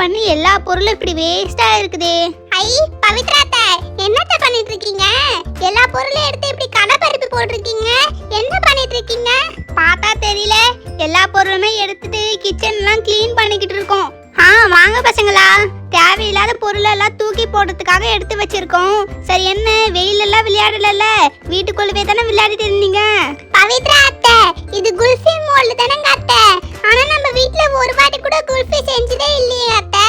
பண்ணி எல்லா பொருளும் இப்படி வேஸ்டா இருக்குதே. ஐ பவித்ராத்த என்னத்த பண்ணிட்டு இருக்கீங்க எல்லா பொருளும் எடுத்து இப்படி கடை பருப்பு போட்டிருக்கீங்க? என்ன பண்ணிட்டு இருக்கீங்க பார்த்தா தெரியல. எல்லா பொருளுமே எடுத்துட்டு கிச்சன் எல்லாம் க்ளீன் பண்ணிக்கிட்டு இருக்கோம். ஆ வாங்க பசங்களா. தேவையில்லாத பொருளெல்லாம் தூக்கி போடுறதுக்காக எடுத்து வச்சிருக்கோம். சரி என்ன? வெயிலெல்லாம் விளையாடல வீட்டுக்குள்ளவே தானே விளையாடிட்டு இருந்தீங்க? பவித்ரா இது குல்ஃபி மோல் தானங்க அத்தை. ஆனா நம்ம வீட்ல ஒரு வாட்டி கூட குல்ஃபி செஞ்சதே இல்லையே அத்தை.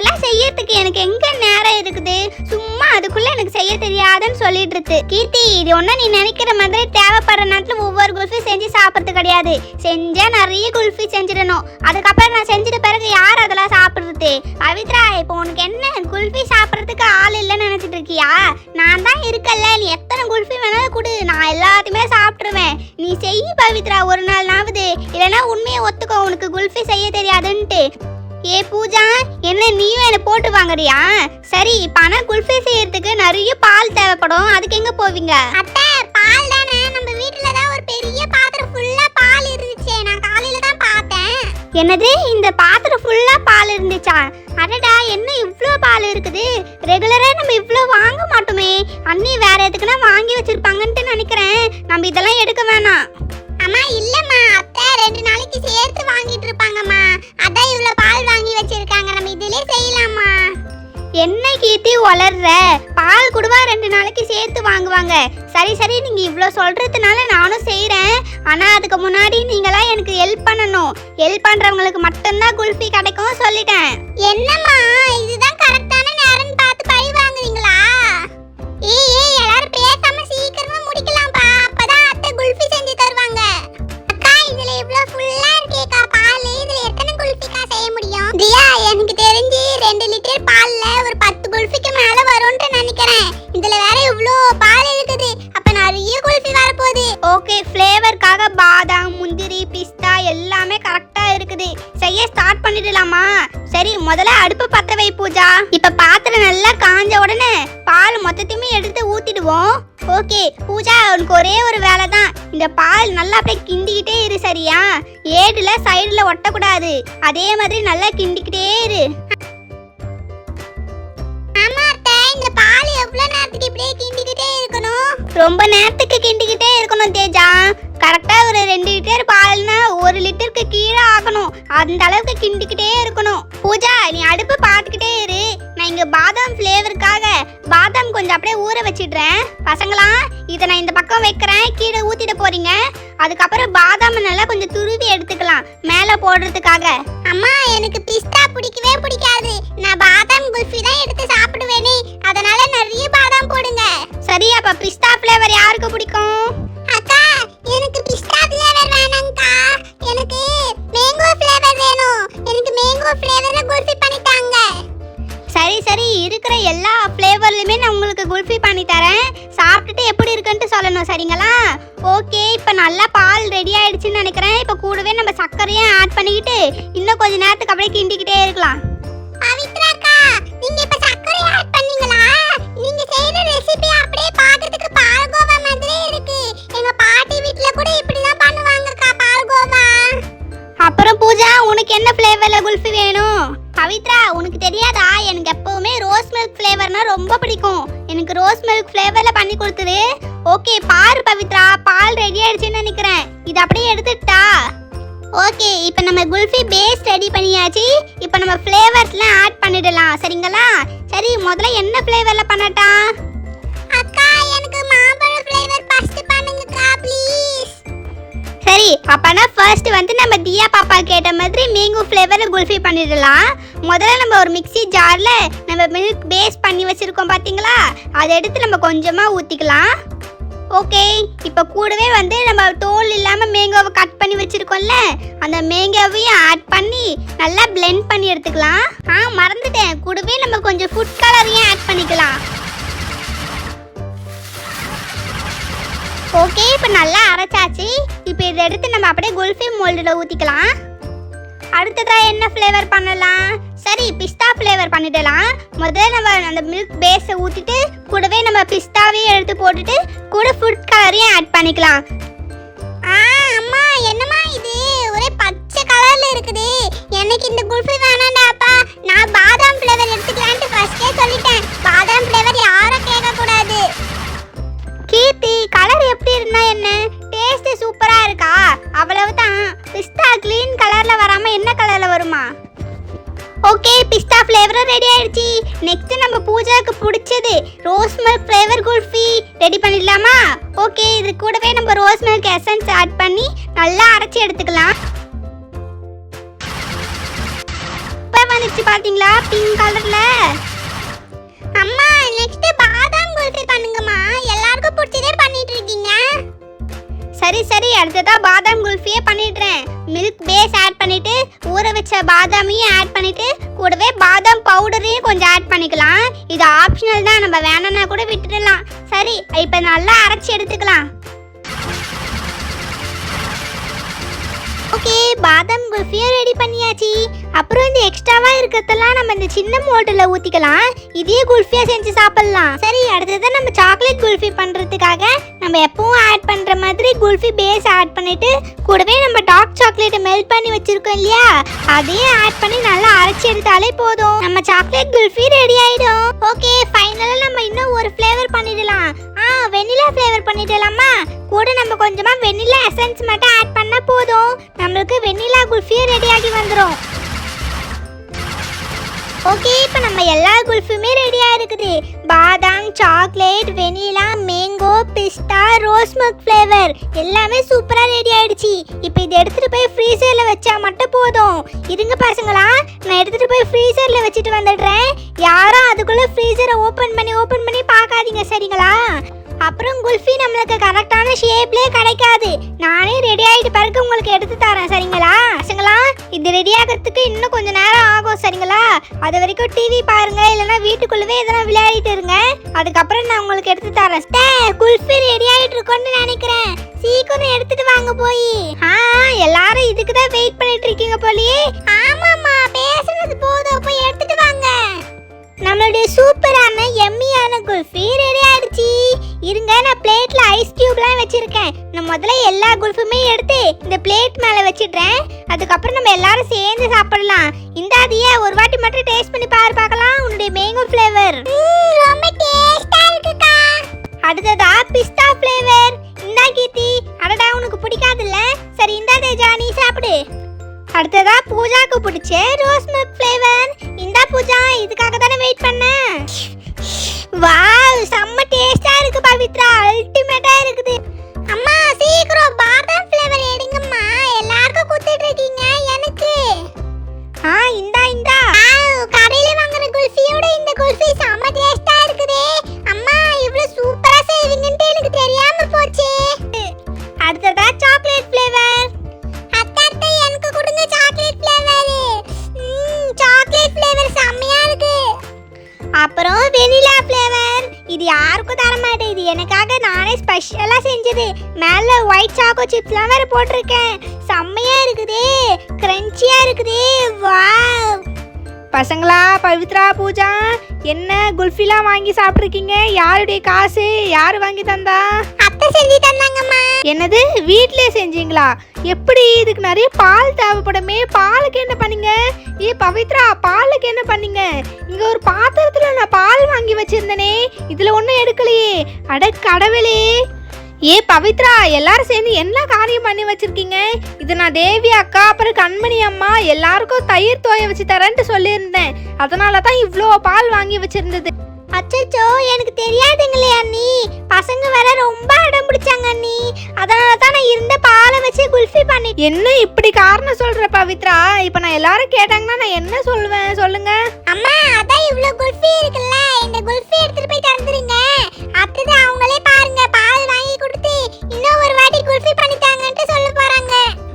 இதெல்லாம் செய்யறதுக்கு எனக்கு எங்க நேரம் இருக்குது? சும்மா அதுக்குள்ள எனக்கு செய்ய தெரியாதுன்னு சொல்லிட்டு இருக்கு கீர்த்தி இது ஒன்றும் நீ நினைக்கிற மாதிரி தேவைப்படுற நேரத்துல ஒவ்வொரு குல்ஃபி செஞ்சு சாப்பிட்றது கிடையாது. செஞ்சா நிறைய குல்ஃபி செஞ்சிடணும். அதுக்கப்புறம் நான் செஞ்சிட்ட பிறகு யார் அதெல்லாம் சாப்பிடுறது? பவித்ரா இப்போ உனக்கு என்ன? குல்ஃபி சாப்பிட்றதுக்கு ஆள் இல்லைன்னு நினைச்சிட்டு இருக்கியா? நான் தான் இருக்கல்ல நீ எத்தனை குல்ஃபி வேணாலும் கொடு. நான் எல்லாத்தையுமே சாப்பிட்ருவேன் நீ செய் பவித்ரா ஒரு நாள்னாவது. இல்லைன்னா உண்மையை ஒத்துக்கோ. உனக்கு குல்ஃபி செய்ய தெரியாதுன்ட்டு. ஏ பூஜா என்ன நீயும் என்ன போட்டு வாங்குறியா? சரி பணம் குல்ஃபி செய்யறதுக்கு நிறைய பால் தேவைப்படும். அதுக்கு எங்க போவீங்க? அத்தை பால் தானே. நம்ம வீட்ல தான் ஒரு பெரிய பாத்திரம் ஃபுல்லா பால் இருந்துச்சு. நான் காலையில தான் பார்த்தேன். என்னது? இந்த பாத்திரம் ஃபுல்லா பால் இருந்துச்சா? அடடா என்ன இவ்ளோ பால் இருக்குது? ரெகுலரா நம்ம இவ்ளோ வாங்க மாட்டோமே. அண்ணி வேற எதுக்குன்னா வாங்கி வச்சிருப்பாங்கன்ட்டு நினைக்கிறேன். நம்ம இதெல்லாம் எடுக்க வேணாம். அம்மா இல்லம்மா. அத்தை ரெண்டு நாளைக்கு சேர்த்து வாங்கிட்டு இருப்பாங்கம்மா. அதான் இவ்வளவு பால் வாங்கி வச்சிருக்காங்க. நம்ம இதிலே செய்யலாமா? என்ன கீர்த்தி வளர்ற பால் கூடவா ரெண்டு நாளைக்கு சேர்த்து வாங்குவாங்க. சரி சரி நீங்க இவ்வளோ சொல்றதுனால நானும் செய்றேன். ஆனா அதுக்கு முன்னாடி நீங்களாம் எனக்கு ஹெல்ப் பண்ணணும். ஹெல்ப் பண்றவங்களுக்கு மட்டும்தான் குல்ஃபி கிடைக்கும் சொல்லிட்டேன். என்னம்மா? இதுதான் கரெக்டான நேரம்னு பார்த்து பழி வாங்குவீங்களா முதல்ல அடுப்பு பத்த வை பூஜா. இப்ப பாத்திரம் நல்லா காஞ்ச உடனே பால் மொத்தத்தையுமே எடுத்து ஊத்திடுவோம். ஓகே பூஜா உனக்கு ஒரே ஒரு வேலை தான் இந்த பால் நல்லா அப்படியே கிண்டிக்கிட்டே இரு சரியா? ஏடுல சைடுல ஒட்டக்கூடாது. அதே மாதிரி நல்லா கிண்டிக்கிட்டே இரு. இந்த பால் நேரத்துக்கு கிண்டிக்கிட்டே இருக்கணும்? ரொம்ப நேரத்துக்கு கிண்டிக்கிட்டே இருக்கணும் தேஜா. கரெக்டாக ஒரு ரெண்டு லிட்டர் பால்னா ஒரு லிட்டருக்கு கீழே ஆகணும். அந்த அளவுக்கு கிண்டிக்கிட்டே இருக்கணும். பூஜா நீ அடுப்பு பார்த்துக்கிட்டே இரு. நான் இங்கே பாதாம் ஃப்ளேவருக்காக பாதாம் கொஞ்சம் அப்படியே ஊற வச்சிடுறேன். பசங்களா இதை நான் இந்த பக்கம் வைக்கிறேன். கீழே ஊற்றிட போகிறீங்க அதுக்கப்புறம் பாதாம் நல்லா கொஞ்சம் துருவி எடுத்துக்கலாம். மேலே போடுறதுக்காக. அம்மா எனக்கு பிஸ்தா பிடிக்கவே பிடிக்காது. நான் பாதாம் குல்ஃபி தான் எடுத்து சாப்பிடுவேனே. அதனால நிறைய பாதாம் போடுங்க. சரி அப்போ பிஸ்தா ஃப்ளேவர் யாருக்கு பிடிக்கும்? எனக்கு பிஸ்தா ஃப்ளேவர் வேணாம்க்கா. எனக்கு மேங்கோ ஃப்ளேவர் வேணும். எனக்கு மேங்கோ ஃப்ளேவர்ல குல்ஃபி பண்ணி தாங்க சரி சரி. இருக்கிற எல்லா ஃப்ளேவர்லையுமே நான் உங்களுக்கு குல்ஃபி பண்ணி தரேன். சாப்பிட்டுட்டு எப்படி இருக்குன்ட்டு சொல்லணும் சரிங்களா? ஓகே இப்போ நல்லா பால் ரெடி ஆயிடுச்சுன்னு நினைக்கிறேன். இப்போ கூடவே நம்ம சர்க்கரையும் ஆட் பண்ணிக்கிட்டு இன்னும் கொஞ்ச நேரத்துக்கு அப்படியே கிண்டிக்கிட்டே இருக்கலாம். பவித்ராக்கா நீங்க இப்ப சர்க்கரை ஆட் பண்ணீங்களா? நீங்க செய்யற ரெசிபி அப்படியே பார்க்கிறதுக்கு பால்கோவா பூஜா உனக்கு என்ன ஃப்ளேவர்ல குல்ஃபி வேணும்? பவித்ரா உனக்கு தெரியாதா? எனக்கு எப்பவுமே ரோஸ் மில்க் ஃப்ளேவர்னா ரொம்ப பிடிக்கும். எனக்கு ரோஸ் மில்க் ஃப்ளேவர்ல பண்ணி கொடுத்துரு ஓகே பாரு பவித்ரா பால் ரெடி ஆயிடுச்சுன்னு நினைக்கிறேன். இது அப்படியே எடுத்துட்டா. ஓகே இப்போ நம்ம குல்ஃபி பேஸ் ரெடி பண்ணியாச்சு. இப்போ நம்ம ஃப்ளேவர்ஸ்லாம் ஆட் பண்ணிடலாம். சரிங்களா? சரி முதல்ல என்ன ஃப்ளேவர்ல பண்ணட்டா? அக்கா எனக்கு மாம்பழ ஃப்ளேவர் ஃபர்ஸ்ட் பண்ணுங்கக்கா ப்ளீஸ் அப்பனா ஃபர்ஸ்ட் வந்து நம்ம தியா பாப்பா கேட்ட மாதிரி மேங்கோ ஃப்ளேவர் குல்ஃபி பண்ணிடலாம். முதல்ல நம்ம ஒரு மிக்ஸி ஜாரில் நம்ம மில்க் பேஸ் பண்ணி வச்சுருக்கோம் பார்த்தீங்களா அதை எடுத்து நம்ம கொஞ்சமாக ஊற்றிக்கலாம் ஓகே இப்போ கூடவே வந்து நம்ம தோல் இல்லாமல் மேங்கோவை கட் பண்ணி வச்சுருக்கோம்ல அந்த மேங்கோவையும் ஆட் பண்ணி நல்லா ப்ளெண்ட் பண்ணி எடுத்துக்கலாம். ஆ மறந்துட்டேன். கூடவே நம்ம கொஞ்சம் ஃபுட் கலரையும் ஆட் பண்ணிக்கலாம். ஓகே இப்போ நல்லா அரைச்சாச்சு. இப்போ இதை எடுத்து நம்ம அப்படியே குல்ஃபி மோல்டில் ஊற்றிக்கலாம் அடுத்ததாக என்ன ஃப்ளேவர் பண்ணலாம்? சரி பிஸ்தா ஃப்ளேவர் பண்ணிடலாம். முதல்ல நம்ம அந்த மில்க் பேஸை ஊற்றிட்டு கூடவே நம்ம பிஸ்தாவையும் எடுத்து போட்டுட்டு கூட ஃபுட் கலரையும் ஆட் பண்ணிக்கலாம். ஆ அம்மா என்னம்மா இது? ஒரே பச்சை கலரில் இருக்குது. எனக்கு இந்த குல்ஃபி வேணாண்டாப்பா நான் பாதாம் ஃப்ளேவர் எடுத்துக்கலான்ட்டு ஃபஸ்ட்டே சொல்லிட்டேன். பாதாம் ஃப்ளேவர் யாரும் கேட்கக்கூடாது. கீர்த்தி கலர் எப்படி இருந்தா என்ன? டேஸ்ட் சூப்பரா இருக்கா? அவ்வளவுதான். பிஸ்தா க்ளீன் கலர்ல வராம என்ன கலர்ல வருமா? ஓகே பிஸ்தா ஃப்ளேவரும் ரெடி ஆயிடுச்சு. நெக்ஸ்ட் நம்ம பூஜாக்கு பிடிச்சது rose milk flavour kulfi. Ready பண்ணிடலாமா? ஓகே இது கூடவே நம்ம ரோஸ் மில்க் எசன்ஸ் ஆட் பண்ணி நல்லா அரைச்சி எடுத்துக்கலாம். இப்போ வந்துச்சு பார்த்தீங்களா பிங்க் கலரில் பண்ணிட்டீங்க சரி சரி அடுத்ததா பாதாம் குல்ஃபியே பண்ணிடுறேன். மில்க் பேஸ் ஆட் பண்ணிட்டு ஊற வச்ச பாதாமையும் ஆட் பண்ணிட்டு கூடவே பாதாம் பவுடரையும் கொஞ்சம் ஆட் பண்ணிக்கலாம். இது ஆப்ஷனல் தான் நம்ம வேணும்னா கூட விட்டுடலாம். சரி இப்போ நல்லா அரைச்சி எடுத்துக்கலாம். ஓகே பாதாம் குல்ஃபியும் ரெடி பண்ணியாச்சு. அப்புறம் இந்த எக்ஸ்ட்ராவா இருக்கிறதெல்லாம் நம்ம இந்த சின்ன மோட்டில் ஊத்திக்கலாம். இதே குல்ஃபியா செஞ்சு சாப்பிடலாம். சரி அடுத்தது நம்ம சாக்லேட் குல்ஃபி பண்றதுக்காக நம்ம எப்பவும் ஆட் பண்ணுற மாதிரி குல்ஃபி பேஸ் ஆட் பண்ணிவிட்டு கூடவே நம்ம டார்க் சாக்லேட்டை மெல்ட் பண்ணி வச்சுருக்கோம் இல்லையா? அதையும் ஆட் பண்ணி நல்லா அரைச்சி எடுத்தாலே போதும். நம்ம சாக்லேட் குல்ஃபி ரெடி ஆகிடும் ஓகே ஃபைனலாக நம்ம இன்னும் ஒரு ஃப்ளேவர் பண்ணிடலாம். ஆ வெனிலா ஃப்ளேவர் பண்ணிடலாமா? கூட நம்ம கொஞ்சமாக வெனிலா எசன்ஸ் மட்டும் ஆட் பண்ணால் போதும். நம்மளுக்கு வெனிலா குல்ஃபியும் ரெடி ஆகி வந்துடும் ஓகே இப்போ நம்ம எல்லா குல்ஃபுமே ரெடியாக இருக்குது badam chocolate vanilla mango pista rose milk flavour எல்லாமே சூப்பராக ரெடி ஆயிடுச்சு. இப்போ இதை எடுத்துகிட்டு போய் ஃப்ரீசரில் வச்சா மட்டும் போதும். இருங்க பசங்களா நான் எடுத்துகிட்டு போய் ஃப்ரீசரில் வச்சுட்டு வந்துடுறேன். யாரும் அதுக்குள்ளே ஃப்ரீசரை ஓப்பன் பண்ணி ஓப்பன் பண்ணி பார்க்காதீங்க சரிங்களா? அப்புறம் குல்ஃபி நம்மளுக்கு கரெக்டான ஷேப்லே கிடைக்காது. நானே ரெடி ஆகிட்டு பிறகு உங்களுக்கு எடுத்து தரேன் சரிங்களா? பசங்களா இது ரெடி ஆகிறதுக்கு இன்னும் கொஞ்சம் நேரம் ஆகும் சரிங்களா? அது வரைக்கும் டிவி பாருங்க இல்லைன்னா வீட்டுக்குள்ளவே எதனா விளையாடிட்டு இருங்க. அதுக்கப்புறம் நான் உங்களுக்கு எடுத்து தரேன். ஸ்டே, குல்ஃபி ரெடி ஆகிட்டு இருக்கோன்னு நினைக்கிறேன். சீக்கிரம் எடுத்துட்டு வாங்க போய். ஆ எல்லாரும் இதுக்கு தான் வெயிட் பண்ணிட்டு இருக்கீங்க போலியே. ஆமாம்மா பேசுனது போதும். போய் எடுத்துட்டு நம்மளுடைய சூப்பரான எம்மியான குல்ஃபி ரெடி ஆயிடுச்சு. இருங்க நான் பிளேட்ல ஐஸ் கியூப்லாம் வச்சிருக்கேன். நான் முதல்ல எல்லா குல்ஃபுமே எடுத்து இந்த பிளேட் மேல வச்சிடுறேன். அதுக்கப்புறம் நம்ம எல்லாரும் சேர்ந்து சாப்பிடலாம். இந்த அதையே ஒரு வாட்டி மட்டும் டேஸ்ட் பண்ணி பாரு பார்க்கலாம். உன்னுடைய மேங்கோ ஃப்ளேவர் ரொம்ப டேஸ்டா இருக்குக்கா. அடுத்ததா பிஸ்தா ஃப்ளேவர் இந்தா கீர்த்தி. அடடா உனக்கு பிடிக்காதுல்ல? சரி இந்தா தேஜா நீ சாப்பிடு. அடுத்ததா பூஜாக்கு பிடிச்ச ரோஸ் மில்க் ஃப்ளேவர் இந்தா பூஜா போட்டிருக்கேன் செம்மையா இருக்குதே. கிரன்ச்சியாக இருக்குதே. வாவ். பசங்களா பவித்ரா பூஜா என்ன குல்ஃபிலாம் வாங்கி சாப்பிட்ருக்கீங்க யாருடைய காசு? யார் வாங்கி தந்தா? அத்தை செஞ்சு தந்தாங்கம்மா. என்னது? வீட்டிலே செஞ்சீங்களா? எப்படி இதுக்கு நிறைய பால் தேவைப்படுமே? பாலுக்கு என்ன பண்ணீங்க? ஏ பவித்ரா பாலுக்கு என்ன பண்ணீங்க? இங்க ஒரு பாத்திரத்துல நான் பால் வாங்கி வச்சிருந்தனே. இதுல ஒன்றும் எடுக்கலையே. அட கடவுளே. ஏ பவித்ரா எல்லாரும் சேர்ந்து என்ன காரியம் பண்ணி வச்சிருக்கீங்க? இது நான் தேவி அக்கா அப்புறம் கண்மணி அம்மா எல்லாருக்கும் தயிர் தோய வச்சு தரேன்ட்டு சொல்லியிருந்தேன். அதனால தான் இவ்வளோ பால் வாங்கி வச்சிருந்தது. அச்சச்சோ எனக்கு தெரியாதுங்களே அண்ணி. பசங்க வேற ரொம்ப அடம் பிடிச்சாங்க அண்ணி. அதனால தான் நான் இருந்த பாலை வச்சு குல்ஃபி பண்ணி என்ன இப்படி காரணம் சொல்ற பவித்ரா? இப்போ நான் எல்லாரும் கேட்டாங்கன்னா நான் என்ன சொல்லுவேன்? சொல்லுங்க. அம்மா அதான் இவ்ளோ குல்ஃபி இருக்குல்ல. இந்த குல்ஃபி எடுத்துட்டு போய் தந்துருங்க. அடுத்தது அவங்களே இன்னும் ஒரு வாட்டி குல்ஃபி பண்ணி தாங்கன்ட்டு சொல்ல போறாங்க.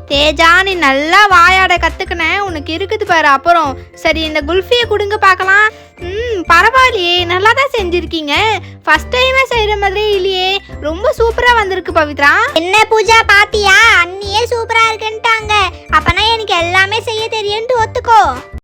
தேஜா நீ நல்லா வாயாட கத்துக்கின. உனக்கு இருக்குது பாரு அப்புறம். சரி இந்த குல்ஃபியை கொடுங்க பார்க்கலாம். ம் பரவாயில்லையே. நல்லா தான் செஞ்சுருக்கீங்க. ஃபர்ஸ்ட் டைமே செய்கிற மாதிரியே இல்லையே. ரொம்ப சூப்பராக வந்திருக்கு பவித்ரா. என்ன பூஜா பாத்தியா? அண்ணியே சூப்பரா இருக்குன்ட்டாங்க. அப்பனா எனக்கு எல்லாமே செய்ய தெரியும்னு ஒத்துக்கோ.